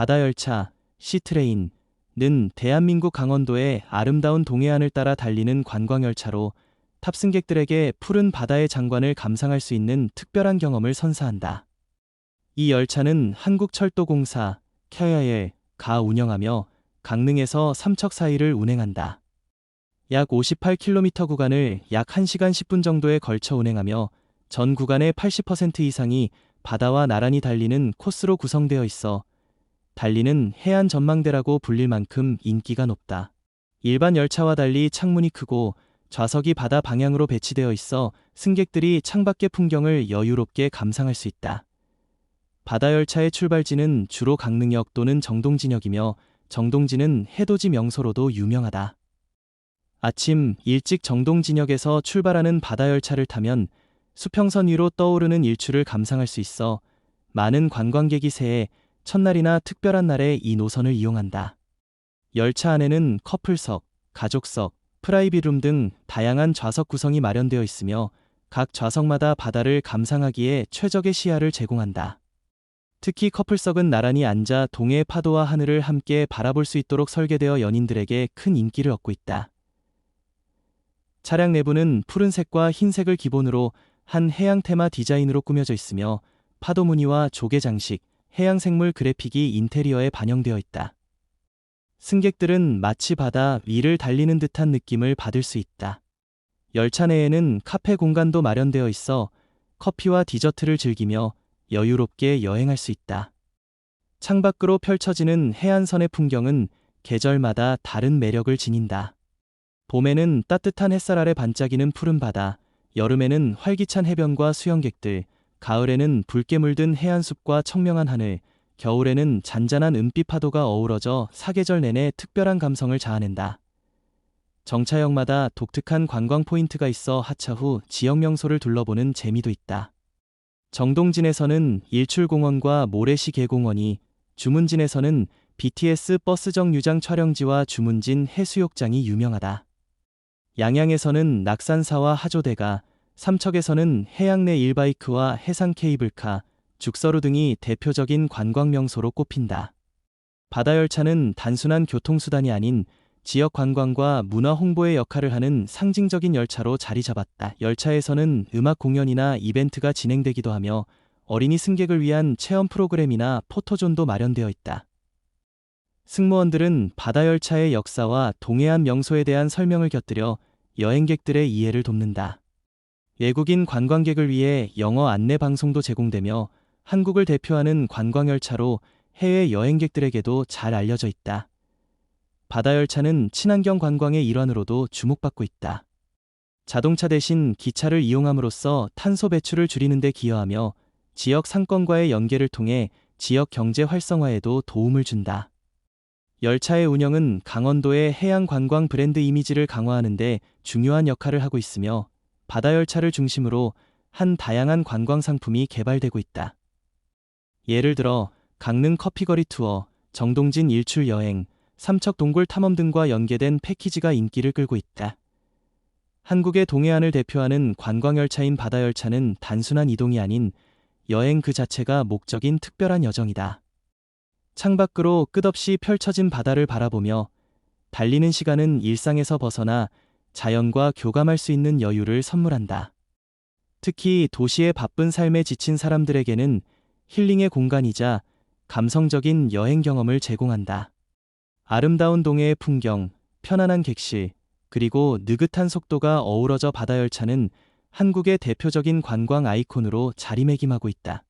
바다열차, 시트레인는 대한민국 강원도의 아름다운 동해안을 따라 달리는 관광열차로 탑승객들에게 푸른 바다의 장관을 감상할 수 있는 특별한 경험을 선사한다. 이 열차는 한국철도공사, 켜야의 가 운영하며 강릉에서 삼척 사이를 운행한다. 약 58km 구간을 약 1시간 10분 정도에 걸쳐 운행하며 전 구간의 80% 이상이 바다와 나란히 달리는 코스로 구성되어 있어 달리는 해안 전망대라고 불릴 만큼 인기가 높다. 일반 열차와 달리 창문이 크고 좌석이 바다 방향으로 배치되어 있어 승객들이 창밖의 풍경을 여유롭게 감상할 수 있다. 바다 열차의 출발지는 주로 강릉역 또는 정동진역이며 정동진은 해돋이 명소로도 유명하다. 아침 일찍 정동진역에서 출발하는 바다 열차를 타면 수평선 위로 떠오르는 일출을 감상할 수 있어 많은 관광객이 새해 첫날이나 특별한 날에 이 노선을 이용한다. 열차 안에는 커플석, 가족석, 프라이빗룸 등 다양한 좌석 구성이 마련되어 있으며 각 좌석마다 바다를 감상하기에 최적의 시야를 제공한다. 특히 커플석은 나란히 앉아 동해의 파도와 하늘을 함께 바라볼 수 있도록 설계되어 연인들에게 큰 인기를 얻고 있다. 차량 내부는 푸른색과 흰색을 기본으로 한 해양 테마 디자인으로 꾸며져 있으며 파도 무늬와 조개 장식, 해양 생물 그래픽이 인테리어에 반영되어 있다. 승객들은 마치 바다 위를 달리는 듯한 느낌을 받을 수 있다. 열차 내에는 카페 공간도 마련되어 있어 커피와 디저트를 즐기며 여유롭게 여행할 수 있다. 창밖으로 펼쳐지는 해안선의 풍경은 계절마다 다른 매력을 지닌다. 봄에는 따뜻한 햇살 아래 반짝이는 푸른 바다, 여름에는 활기찬 해변과 수영객들, 가을에는 붉게 물든 해안숲과 청명한 하늘, 겨울에는 잔잔한 은빛 파도가 어우러져 사계절 내내 특별한 감성을 자아낸다. 정차역마다 독특한 관광 포인트가 있어 하차 후 지역 명소를 둘러보는 재미도 있다. 정동진에서는 일출공원과 모래시 계공원이, 주문진에서는 BTS 버스 정류장 촬영지와 주문진 해수욕장이 유명하다. 양양에서는 낙산사와 하조대가, 삼척에서는 해양 내 일바이크와 해상 케이블카, 죽서루 등이 대표적인 관광 명소로 꼽힌다. 바다 열차는 단순한 교통수단이 아닌 지역 관광과 문화 홍보의 역할을 하는 상징적인 열차로 자리 잡았다. 열차에서는 음악 공연이나 이벤트가 진행되기도 하며 어린이 승객을 위한 체험 프로그램이나 포토존도 마련되어 있다. 승무원들은 바다 열차의 역사와 동해안 명소에 대한 설명을 곁들여 여행객들의 이해를 돕는다. 외국인 관광객을 위해 영어 안내 방송도 제공되며 한국을 대표하는 관광열차로 해외 여행객들에게도 잘 알려져 있다. 바다열차는 친환경 관광의 일환으로도 주목받고 있다. 자동차 대신 기차를 이용함으로써 탄소 배출을 줄이는 데 기여하며 지역 상권과의 연계를 통해 지역 경제 활성화에도 도움을 준다. 열차의 운영은 강원도의 해양 관광 브랜드 이미지를 강화하는 데 중요한 역할을 하고 있으며 바다 열차를 중심으로 한 다양한 관광 상품이 개발되고 있다. 예를 들어 강릉 커피거리 투어, 정동진 일출 여행, 삼척 동굴 탐험 등과 연계된 패키지가 인기를 끌고 있다. 한국의 동해안을 대표하는 관광열차인 바다열차는 단순한 이동이 아닌 여행 그 자체가 목적인 특별한 여정이다. 창밖으로 끝없이 펼쳐진 바다를 바라보며 달리는 시간은 일상에서 벗어나 자연과 교감할 수 있는 여유를 선물한다. 특히 도시의 바쁜 삶에 지친 사람들에게는 힐링의 공간이자 감성적인 여행 경험을 제공한다. 아름다운 동해의 풍경, 편안한 객실, 그리고 느긋한 속도가 어우러져 바다 열차는 한국의 대표적인 관광 아이콘으로 자리매김하고 있다.